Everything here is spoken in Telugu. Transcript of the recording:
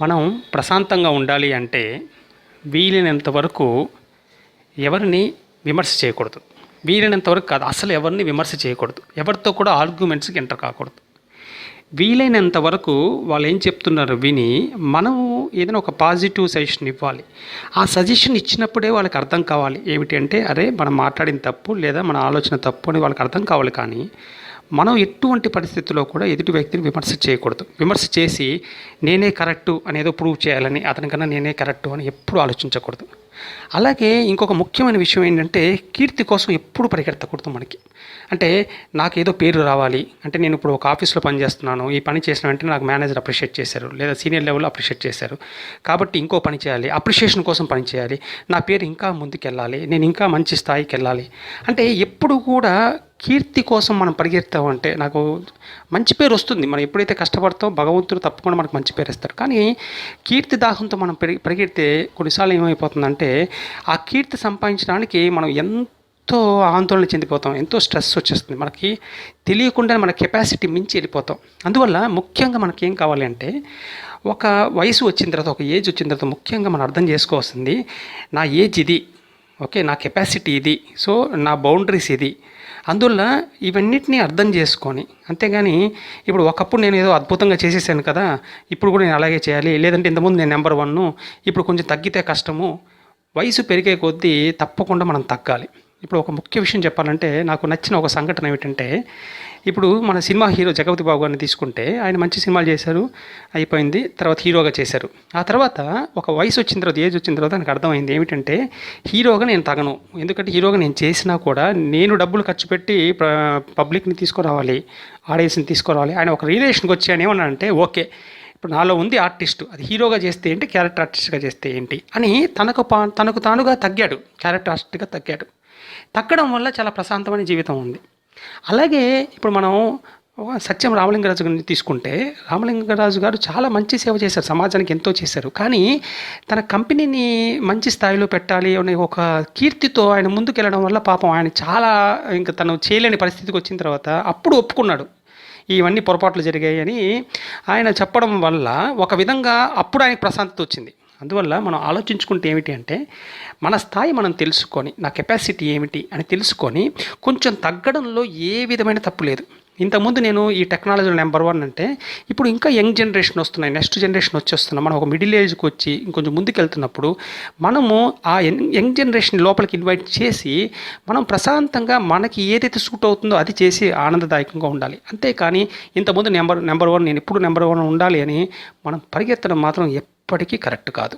మనం ప్రశాంతంగా ఉండాలి అంటే వీలైనంత వరకు ఎవరిని విమర్శ చేయకూడదు. వీలైనంత వరకు కాదు అసలు ఎవరిని విమర్శ చేయకూడదు. ఎవరితో కూడా ఆర్గ్యుమెంట్స్కి ఎంటర్ కాకూడదు. వీలైనంత వరకు వాళ్ళు ఏం చెప్తున్నారు విని మనము ఏదైనా ఒక పాజిటివ్ సజెషన్ ఇవ్వాలి. ఆ సజెషన్ ఇచ్చినప్పుడే వాళ్ళకి అర్థం కావాలి. ఏమిటి అంటే అరే మనం మాట్లాడిన తప్పు లేదా మన ఆలోచన తప్పు అని వాళ్ళకి అర్థం కావాలి కానీ మనం ఎటువంటి పరిస్థితుల్లో కూడా ఎదుటి వ్యక్తిని విమర్శ చేయకూడదు. విమర్శ చేసి నేనే కరెక్టు అనేదో ప్రూవ్ చేయాలని అతనికన్నా నేనే కరెక్టు అని ఎప్పుడు ఆలోచించకూడదు. అలాగే ఇంకొక ముఖ్యమైన విషయం ఏంటంటే కీర్తి కోసం ఎప్పుడు పరిగెత్తకూడదు మనకి. అంటే నాకు ఏదో పేరు రావాలి. అంటే నేను ఇప్పుడు ఒక ఆఫీస్లో పనిచేస్తున్నాను. ఈ పని చేసిన వెంటనే నాకు మేనేజర్ అప్రిషియేట్ చేశారు. లేదా సీనియర్ లెవెల్లో అప్రిషియేట్ చేశారు. కాబట్టి ఇంకో పని చేయాలి. అప్రిషియేషన్ కోసం పని చేయాలి. నా పేరు ఇంకా ముందుకెళ్ళాలి. నేను ఇంకా మంచి స్థాయికి వెళ్ళాలి. అంటే ఎప్పుడు కూడా కీర్తి కోసం మనం పరిగెత్తామంటే నాకు మంచి పేరు వస్తుంది. మనం ఎప్పుడైతే కష్టపడతామో భగవంతుడు తప్పకుండా మనకు మంచి పేరు ఇస్తారు కానీ కీర్తి దాహంతో మనం పెరిగి పరిగెడితే కొన్నిసార్లు ఏమైపోతుందంటే ఆ కీర్తి సంపాదించడానికి మనం ఎంతో ఆందోళన చెందిపోతాం. ఎంతో స్ట్రెస్ వచ్చేస్తుంది. మనకి తెలియకుండా మన కెపాసిటీ మించి వెళ్ళిపోతాం. అందువల్ల ముఖ్యంగా మనకి ఏం కావాలి అంటే ఒక వయసు వచ్చిన తర్వాత ఒక ఏజ్ వచ్చిన తర్వాత ముఖ్యంగా మనం అర్థం చేసుకోవాల్సింది నా ఏజ్ ఇది. ఓకే నా కెపాసిటీ ఇది. సో నా బౌండరీస్ ఇది. అందువల్ల ఇవన్నిటిని అర్థం చేసుకొని అంతేగాని ఇప్పుడు ఒకప్పుడు నేను ఏదో అద్భుతంగా చేసేసాను కదా ఇప్పుడు కూడా నేను అలాగే చేయాలి. లేదంటే ఇంతకుముందు నేను నెంబర్ వన్ను ఇప్పుడు కొంచెం తగ్గితే కష్టము. వయసు పెరిగే కొద్దీ తప్పకుండా మనం తగ్గాలి. ఇప్పుడు ఒక ముఖ్య విషయం చెప్పాలంటే నాకు నచ్చిన ఒక సంఘటన ఏమిటంటే ఇప్పుడు మన సినిమా హీరో జగపతి బాబు గారిని తీసుకుంటే ఆయన మంచి సినిమాలు చేశారు అయిపోయింది తర్వాత హీరోగా చేశారు. ఆ తర్వాత ఒక వయసు వచ్చిన తర్వాత ఏజ్ వచ్చిన తర్వాత నాకు అర్థమైంది ఏమిటంటే హీరోగా నేను తగను. ఎందుకంటే హీరోగా నేను చేసినా కూడా నేను డబ్బులు ఖర్చు పెట్టి పబ్లిక్ని తీసుకురావాలి ఆడియన్స్ని తీసుకురావాలి. ఆయన ఒక రిలేషన్కి వచ్చి ఆయన ఏమన్నాడంటే ఓకే ఇప్పుడు నాలో ఉంది ఆర్టిస్ట్ అది హీరోగా చేస్తే ఏంటి క్యారెక్టర్ ఆర్టిస్ట్గా చేస్తే ఏంటి అని తనకు పా తనకు తానుగా తగ్గాడు. క్యారెక్టర్ ఆర్టిస్ట్గా తగ్గాడు. తగ్గడం వల్ల చాలా ప్రశాంతమైన జీవితం ఉంది. అలాగే ఇప్పుడు మనం సత్యం రామలింగరాజు గారిని తీసుకుంటే రామలింగరాజు గారు చాలా మంచి సేవ చేశారు సమాజానికి ఎంతో చేశారు. కానీ తన కంపెనీని మంచి స్థాయిలో పెట్టాలి అనే ఒక కీర్తితో ఆయన ముందుకెళ్ళడం వల్ల పాపం ఆయన చాలా ఇంకా తను చేయలేని పరిస్థితికి వచ్చిన తర్వాత అప్పుడు ఒప్పుకున్నాడు. ఇవన్నీ పొరపాట్లు జరిగాయి అని ఆయన చెప్పడం వల్ల ఒక విధంగా అప్పుడు ఆయనకు ప్రశాంతత వచ్చింది. అందువల్ల మనం ఆలోచించుకుంటే ఏమిటి అంటే మన స్థాయి మనం తెలుసుకొని నా కెపాసిటీ ఏమిటి అని తెలుసుకొని కొంచెం తగ్గడంలో ఏ విధమైన తప్పు లేదు. ఇంతకుముందు నేను ఈ టెక్నాలజీలో నెంబర్ వన్ అంటే ఇప్పుడు ఇంకా యంగ్ జనరేషన్ వస్తున్నాయి నెక్స్ట్ జనరేషన్ వచ్చేస్తున్నాం మనం ఒక మిడిల్ ఏజ్కి వచ్చి ఇంకొంచెం ముందుకెళ్తున్నప్పుడు మనము ఆ యంగ్ యంగ్ జనరేషన్ లోపలికి ఇన్వైట్ చేసి మనం ప్రశాంతంగా మనకి ఏదైతే సూట్ అవుతుందో అది చేసి ఆనందదాయకంగా ఉండాలి. అంతేకాని ఇంతకుముందు నెంబర్ నెంబర్ వన్ నేను ఎప్పుడు నెంబర్ వన్ ఉండాలి అని మనం పరిగెత్తడం మాత్రం ఎప్పటికీ కరెక్ట్ కాదు.